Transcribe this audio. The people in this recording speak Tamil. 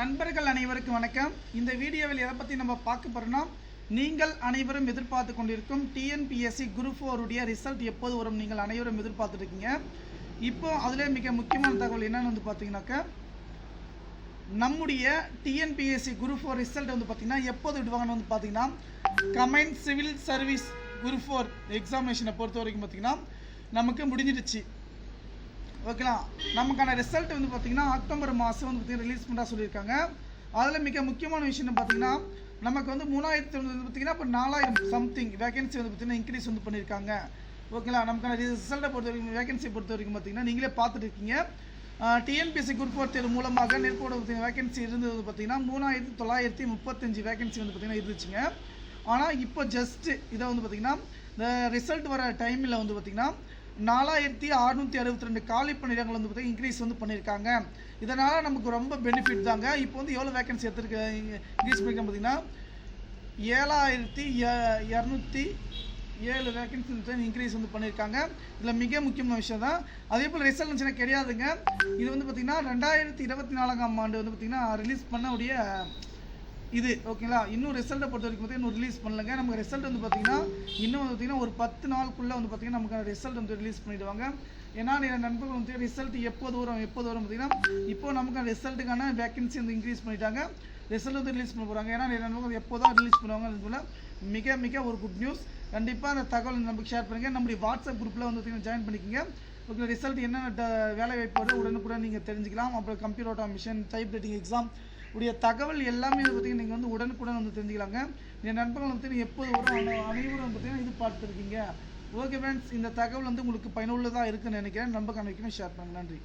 நண்பர்கள் அனைவருக்கும் வணக்கம். இந்த வீடியோவில் எதை பற்றி நம்ம பார்க்க போகிறோம்னா நீங்கள் அனைவரும் எதிர்பார்த்து கொண்டிருக்கும் டிஎன்பிஎஸ்சி குரூப் ஃபோருடைய ரிசல்ட் எப்போது வரும்? நீங்கள் அனைவரும் எதிர்பார்த்துருக்கீங்க இப்போ அதில் மிக முக்கியமான தகவல் என்னென்னு வந்து பார்த்தீங்கன்னாக்கா நம்முடைய டிஎன்பிஎஸ்சி குரூப் ஃபோர் ரிசல்ட் வந்து பார்த்தீங்கன்னா எப்போது விடுவாங்கன்னு வந்து பார்த்தீங்கன்னா combined civil service group four எக்ஸாமினேஷனை பொறுத்த வரைக்கும் பார்த்தீங்கன்னா நமக்கு முடிஞ்சிடுச்சு. ஓகேங்களா நமக்கான ரிசல்ட் வந்து பார்த்தீங்கன்னா அக்டோபர் மாதம் வந்து பார்த்தீங்கன்னா ரிலீஸ் பண்ணுறா சொல்லியிருக்காங்க. அதில் மிக முக்கியமான விஷயம் பார்த்தீங்கன்னா நமக்கு வந்து மூணாயிரத்தி வந்து பார்த்தீங்கன்னா இப்போ நாலாயிரம் சம்திங் வேகன்சி வந்து பார்த்தீங்கன்னா இன்க்ரீஸ் வந்து பண்ணியிருக்காங்க. ஓகேங்களா நமக்கான ரிசல்ட்டை பொறுத்த வரைக்கும் வேகன்சியை பொறுத்த வரைக்கும் பார்த்தீங்கன்னா நீங்களே பார்த்துட்டு இருக்கீங்க. டிஎன்பிஎஸ்சி குரூப் ஃபோர் தேர்வு மூலமாக நெற்கோட வேகன்சி இருந்தது வந்து பார்த்தீங்கன்னா மூணாயிரத்தி தொள்ளாயிரத்தி முப்பத்தஞ்சு வேகன்சி வந்து பார்த்தீங்கன்னா இருந்துச்சுங்க. ஆனால் இப்போ ஜஸ்ட்டு இதை வந்து பார்த்தீங்கன்னா இந்த ரிசல்ட் வர டைமில் வந்து பார்த்தீங்கன்னா நாலாயிரத்தி அறுநூற்றி அறுபத்தி ரெண்டு காலி பணியிடங்கள் வந்து பார்த்தீங்கன்னா இன்க்ரீஸ் வந்து பண்ணியிருக்காங்க. இதனால் நமக்கு ரொம்ப பெனிஃபிட் தாங்க. இப்போ வந்து எவ்வளோ வேகன்சி எடுத்துருக்க? இன்க்ரீஸ் பண்ணியிருக்காங்க பார்த்தீங்கன்னா ஏழாயிரத்தி இரநூத்தி ஏழு வேகன்சி இன்க்ரீஸ் வந்து பண்ணியிருக்காங்க. இதில் மிக முக்கியமான விஷயம் தான். அதே போல் ரிசல்ட் கிடையாதுங்க. இது வந்து பார்த்திங்கன்னா ரெண்டாயிரத்தி இருபத்தி நாலாம் ஆண்டு வந்து பார்த்திங்கன்னா ரிலீஸ் பண்ணக்கூடிய இது ஓகேங்களா? இன்னும் ரிசல்ட்டை பொறுத்த வரைக்கும் பார்த்தீங்கன்னா இன்னும் ரிலீஸ் பண்ணலங்க. நமக்கு ரிசல்ட் வந்து பார்த்தீங்கன்னா இன்னும் வந்து பார்த்தீங்கன்னா ஒரு பத்து நாளுக்குள்ளே வந்து பார்த்தீங்கன்னா நமக்கு ரிசல்ட் வந்து ரிலீஸ் பண்ணிடுவாங்க. ஏன்னா என் நண்பர்கள் வந்து ரிசல்ட் எப்போது வரும் எப்போது வரும் பார்த்தீங்கன்னா இப்போ நமக்கு ரிசல்ட்டுக்கான வேக்கன்சி வந்து இன்க்ரீஸ் பண்ணிட்டாங்க. ரிசல்ட் வந்து ரிலீஸ் பண்ண போகிறாங்க ஏன்னா என் நண்பர்கள் எப்போ தான் ரிலீஸ் பண்ணுவாங்க மிக மிக ஒரு குட் நியூஸ் கண்டிப்பாக அந்த தகவல் நமக்கு ஷேர் பண்ணுங்கள் நம்முடைய வாட்ஸ்அப் குரூப்பில் வந்து பார்த்தீங்கன்னா ஜாயின் பண்ணிக்கோங்க. ஓகே ரிசல்ட் என்னென்ன வேலை வாய்ப்போடு உடனுக்குடன் நீங்கள் தெரிஞ்சுக்கலாம். அப்புறம் computer automation type writing exam உடைய தகவல் எல்லாமே வந்து பார்த்தீங்கன்னா நீங்கள் வந்து உடனுக்குடன் வந்து தெரிஞ்சுக்கலாங்க. என் நண்பர்கள் வந்து எப்போது வரும் அனைவரும் பார்த்தீங்கன்னா இது பார்த்துருக்கீங்க. ஓகே ஃப்ரெண்ட்ஸ் இந்த தகவல் வந்து உங்களுக்கு பயனுள்ளதாக இருக்குன்னு நினைக்கிறேன். நம்ப கணக்குமே ஷேர் பண்ணுங்கள் நன்றி.